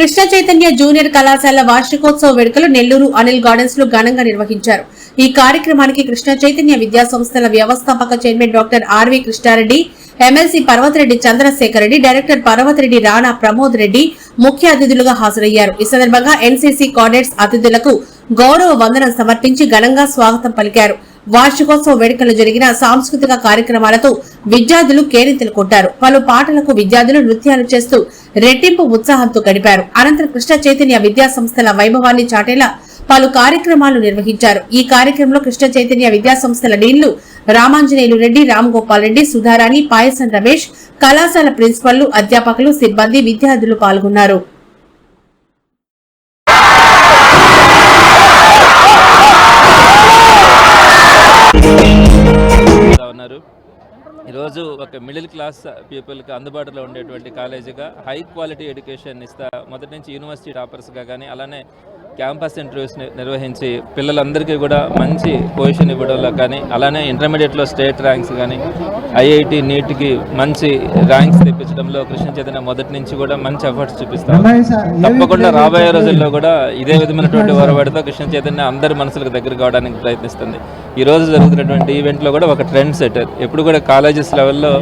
Krishna Chaitanya junior కళాశాల వార్షికోత్సవ వేడుకలు నెల్లూరు అనిల్ గార్డెన్స్లో ఘనంగా నిర్వహించారు. ఈ కార్యక్రమానికి కృష్ణ చైతన్య విద్యా సంస్థల వ్యవస్థాపక chairman doctor RV Krishna Reddy MLC Parvatha Reddy Chandrasekhar Reddy director Parvatha Reddy Rana Pramod Reddy ముఖ్య అతిథులుగా హాజరయ్యారు. ఈ సందర్భంగా ఎన్సీసీ కాడెట్స్ అతిథులకు గౌరవ వందనం సమర్పించి ఘనంగా స్వాగతం పలికారు. వార్షికోత్సవ వేడుకలు జరిగిన సాంస్కృతిక కార్యక్రమాలతో విద్యార్థులు కేరింతలు కొట్టారు. పలు పాటలకు విద్యార్థులు నృత్యాలు చేస్తూ రెట్టింపు ఉత్సాహంతో గడిపారు. అనంతరం కృష్ణ చైతన్య విద్యా సంస్థల వైభవాన్ని చాటేలా పలు కార్యక్రమాలు నిర్వహించారు. ఈ కార్యక్రమంలో కృష్ణ చైతన్య విద్యా సంస్థల డీన్లు రామాంజనేయులు రెడ్డి రామ్ గోపాల్ రెడ్డి సుధారాణి పాయసం రమేష్ కళాశాల ప్రిన్సిపల్లు అధ్యాపకులు సిబ్బంది విద్యార్థులు పాల్గొన్నారు. ఉన్నారు. ఈరోజు ఒక మిడిల్ క్లాస్ పీపుల్కి అందుబాటులో ఉండేటువంటి కాలేజీగా హై క్వాలిటీ ఎడ్యుకేషన్ ఇస్తా మొదటి నుంచి యూనివర్సిటీ టాపర్స్గా కానీ అలానే క్యాంపస్ ఇంటర్వ్యూస్ నిర్వహించి పిల్లలందరికీ కూడా మంచి పొజిషన్ ఇవ్వడంలో కానీ అలానే ఇంటర్మీడియట్లో స్టేట్ ర్యాంక్స్ కానీ ఐఐటి నీట్కి మంచి ర్యాంక్స్ తెప్పించడంలో కృష్ణ చైతన్య మొదటి నుంచి కూడా మంచి ఎఫర్ట్స్ చూపిస్తారు తప్పకుండా రాబోయే రోజుల్లో కూడా ఇదే విధమైనటువంటి ఒరవడితో కృష్ణ చైతన్య అందరి మనసులకు దగ్గర కావడానికి ప్రయత్నిస్తుంది. ఈరోజు జరుగుతున్నటువంటి ఈవెంట్లో కూడా ఒక ట్రెండ్ సెటర్ ఎప్పుడు కూడా కాలేజెస్ లెవెల్లో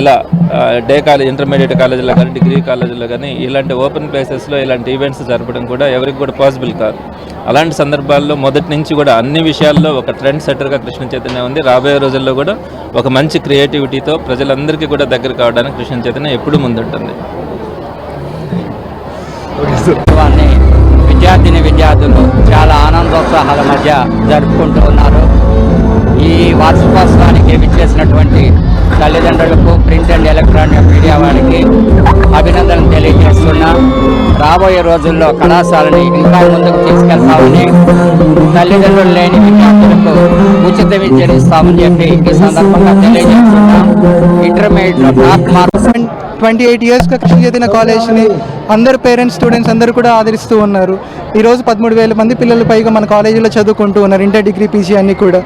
ఇలా డే కాలేజ్ ఇంటర్మీడియట్ కాలేజీలో కానీ డిగ్రీ కాలేజీలో కానీ ఇలాంటి ఓపెన్ ప్లేసెస్లో ఇలాంటి ఈవెంట్స్ జరపడం కూడా ఎవరికి కూడా పాసిబుల్ కాదు. అలాంటి సందర్భాల్లో మొదటి నుంచి కూడా అన్ని విషయాల్లో ఒక ట్రెండ్ సెటర్గా కృష్ణ చైతన్య ఉంది. రాబోయే రోజుల్లో కూడా ఒక మంచి క్రియేటివిటీతో ప్రజలందరికీ కూడా దగ్గర కావడానికి కృష్ణ చైతన్య ఎప్పుడు ముందుంటుంది. విద్యార్థిని విద్యార్థులు చాలా ఆనందోత్సాహాల మధ్య జరుపుకుంటూ ఉన్నారు. ఈ వార్షికోత్సవానికి విచ్చేసినటువంటి తల్లిదండ్రులకు ప్రింట్ అండ్ ఎలక్ట్రానిక్ మీడియా వారికి అభినందనలు తెలియజేస్తున్నా. రాబోయే రోజుల్లో కళాశాలని ఇంకా ముందుకు తీసుకెళ్తామని తల్లిదండ్రులు లేని విద్యార్థులకు ఉచిత విద్యను చెప్పి ఈ సందర్భంగా తెలియజేస్తున్నాం ఇంటర్మీడియట్ ట్వంటీ ఎయిట్ ఇయర్స్గా కృష్ణ చైతన్య కాలేజ్ని అందరు పేరెంట్స్ స్టూడెంట్స్ అందరూ కూడా ఆదరిస్తూ ఉన్నారు. ఈరోజు పదమూడు వేల మంది పిల్లలు పైగా మన కాలేజీలో చదువుకుంటూ ఉన్నారు ఇంటర్ డిగ్రీ పీజీ అన్నీ కూడా.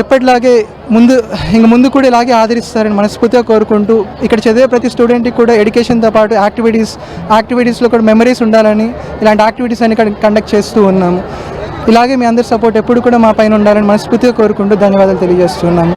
ఎప్పటిలాగే ముందు ఇంక ముందు కూడా ఇలాగే ఆదరిస్తారని మనస్ఫూర్తిగా కోరుకుంటూ ఇక్కడ చదివే ప్రతి స్టూడెంట్కి కూడా ఎడ్యుకేషన్తో పాటు యాక్టివిటీస్ యాక్టివిటీస్లో కూడా మెమరీస్ ఉండాలని ఇలాంటి యాక్టివిటీస్ అన్ని కండక్ట్ చేస్తూ ఉన్నాము. ఇలాగే మీ అందరి సపోర్ట్ ఎప్పుడు కూడా మా పైన ఉండాలని మనస్ఫూర్తిగా కోరుకుంటూ ధన్యవాదాలు తెలియజేస్తున్నాము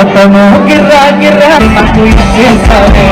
అతను గిర్రా గిర్రా నాకు ఇచ్చేసానే